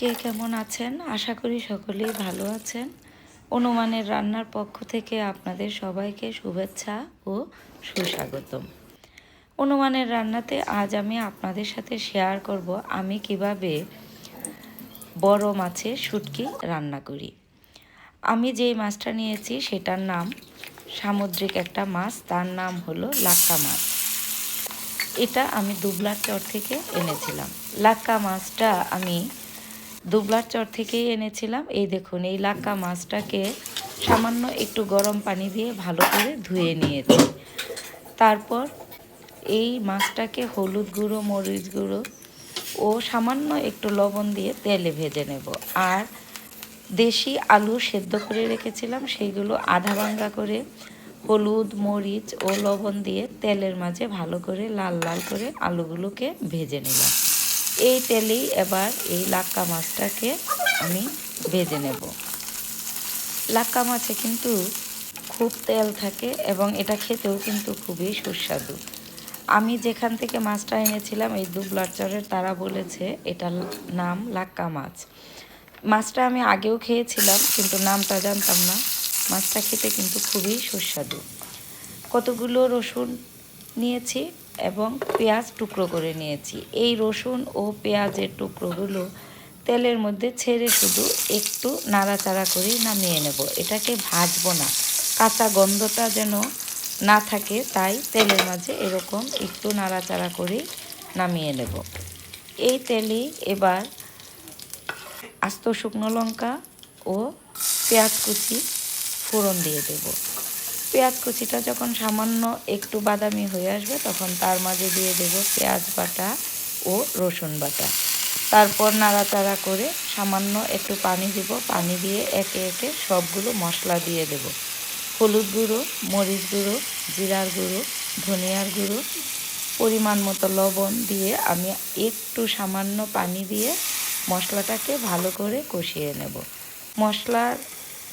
কে কেমন আছেন? আশা করি সকলেই ভালো আছেন। অনুমানের রান্নার পক্ষ থেকে আপনাদের সবাইকে শুভেচ্ছা ও সুস্বাগতম। অনুমানের রান্নাতে আজ আমি আপনাদের সাথে শেয়ার করব আমি কীভাবে বড় মাছের শুটকি রান্না করি। আমি যেই মাছটা নিয়েছি সেটার নাম সামুদ্রিক একটা মাছ, তার নাম হলো লাক্কা মাছ। এটা আমি দুবলার চর থেকে এনেছিলাম। লাক্কা মাছটা আমি দুবলার চর থেকেই এনেছিলাম। এই দেখুন, এই লাক্কা মাছটাকে সামান্য একটু গরম পানি দিয়ে ভালো করে ধুয়ে নিয়েছি। তারপর এই মাছটাকে হলুদ গুঁড়ো, মরিচ গুঁড়ো ও সামান্য একটু লবণ দিয়ে তেলে ভেজে নেব। আর দেশি আলু সেদ্ধ করে রেখেছিলাম, সেইগুলো আধা ভাঙ্গা করে হলুদ, মরিচ ও লবণ দিয়ে তেলের মাঝে ভালো করে লাল লাল করে আলুগুলোকে ভেজে নিলাম। এই তেলেই এবার এই লাক্কা মাছটাকে আমি ভেজে নেব। লাক্কা মাছে কিন্তু খুব তেল থাকে এবং এটা খেতেও কিন্তু খুবই সুস্বাদু। আমি যেখান থেকে মাছটা এনেছিলাম, এই দুবলার চরের তারা বলেছে এটা নাম লাক্কা মাছ। মাছটা আমি আগেও খেয়েছিলাম, কিন্তু নামটা জানতাম না। মাছটা খেতে কিন্তু খুবই সুস্বাদু। কতগুলো রসুন নিয়েছি এবং পেঁয়াজ টুকরো করে নিয়েছি। এই রসুন ও পেঁয়াজের টুকরোগুলো তেলের মধ্যে ছেড়ে শুধু একটু নাড়াচাড়া করেই নামিয়ে নেব। এটাকে ভাজবো না। কাঁচা গন্ধটা যেন না থাকে, তাই তেলের মাঝে এরকম একটু নাড়াচাড়া করেই নামিয়ে নেব। এই তেলে এবার আস্ত শুকনো লঙ্কা ও পেঁয়াজ কুচি ফোড়ন দিয়ে দেব। পেঁয়াজ কুচিটা যখন সামান্য একটু বাদামি হয়ে আসবে, তখন তার মাঝে দিয়ে দেব পেঁয়াজ বাটা ও রসুন বাটা। তারপর নাড়াচাড়া করে সামান্য একটু পানি দেব, পানি দিয়ে একে একে সবগুলো মশলা দিয়ে দেব। হলুদ গুঁড়ো, মরিচ গুঁড়ো, জিরার গুঁড়ো, ধনিয়ার গুঁড়ো, পরিমাণ মতো লবণ দিয়ে আমি একটু সামান্য পানি দিয়ে মশলাটাকে ভালো করে কষিয়ে নেব।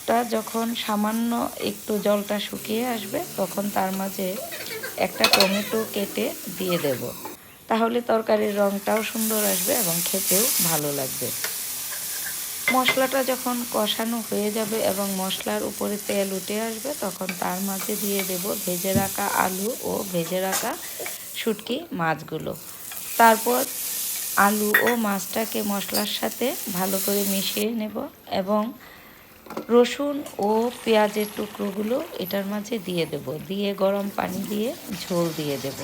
মশলাটা যখন সামান্য একটু জলটা শুকিয়ে আসবে, তখন তার মাঝে একটা টমেটো কেটে দিয়ে দেব। তাহলে তরকারির রঙটাও সুন্দর আসবে এবং খেতেও ভালো লাগবে। মশলাটা যখন কষানো হয়ে যাবে এবং মশলার উপরে তেল উঠে আসবে, তখন তার মাঝে দিয়ে দেব ভেজে রাখা আলু ও ভেজে রাখা শুটকি মাছগুলো। তারপর আলু ও মাছটাকে মশলার সাথে ভালো করে মিশিয়ে নেব এবং রসুন ও পেঁয়াজের টুকরোগুলো এটার মাঝে দিয়ে দেব। দিয়ে গরম পানি দিয়ে ঝোল দিয়ে দেব।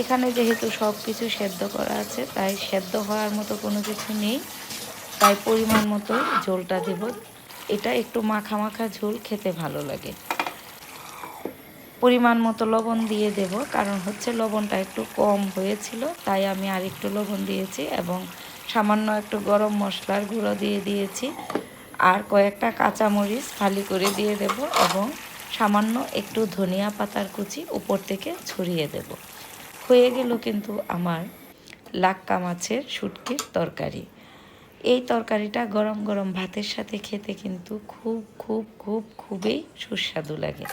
এখানে যেহেতু সব কিছু সেদ্ধ করা আছে, তাই সেদ্ধ হওয়ার মতো কোনো কিছু নেই। তাই পরিমাণ মতো ঝোলটা দেব। এটা একটু মাখা মাখা ঝোল খেতে ভালো লাগে। পরিমাণ মতো লবণ দিয়ে দেব, কারণ হচ্ছে লবণটা একটু কম হয়েছিল, তাই আমি আর একটু লবণ দিয়েছি এবং সামান্য একটু গরম মশলার গুঁড়ো দিয়ে দিয়েছি। আর কয়েকটা কাঁচামরিচ ফালি করে দিয়ে দেব এবং সামান্য একটু ধনিয়া পাতার কুচি উপর থেকে ছড়িয়ে দেব। হয়ে গেল কিন্তু আমার লাক্কা মাছের শুটকির তরকারি। এই তরকারিটা গরম গরম ভাতের সাথে খেতে কিন্তু খুব খুব খুব, খুবই সুস্বাদু লাগে।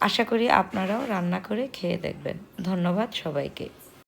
আশা করি আপনারাও রান্না করে খেয়ে দেখবেন। ধন্যবাদ সবাইকে।